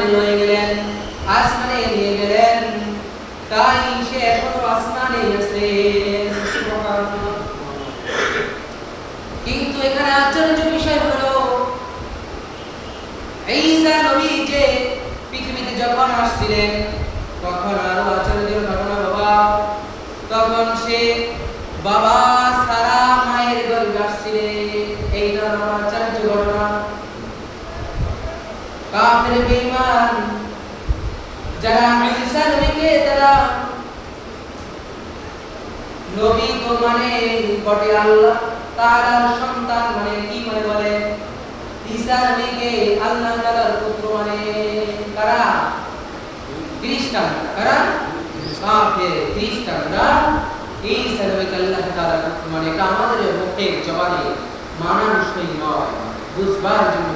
আসমানে গেলেন আসমানে নিয়ে গেলেন তাই সে এখনও আসমানে আছে কিন্তু এখানে আশ্চর্য বিষয় হলো ঈসা নবী যে পৃথিবীতে যখন আসছিলেন তখন আরও আশ্চর্যের ঘটনা বাবা তখন সে বাবা সারা মায়ের গর্ভে আসছিলেন এইটা হলো আশ্চর্য কাফের বেঈমান, যারা তারা নবী তো মানে বটে আল্লাহ সন্তান মানে কি মানে বলে? আল্লাহ তাআলার পুত্র মানে কারা? খ্রিস্টান। কারা? কাফের নবীকে আল্লাহ মানে পক্ষে জবানে নয়, বুঝবার জন্য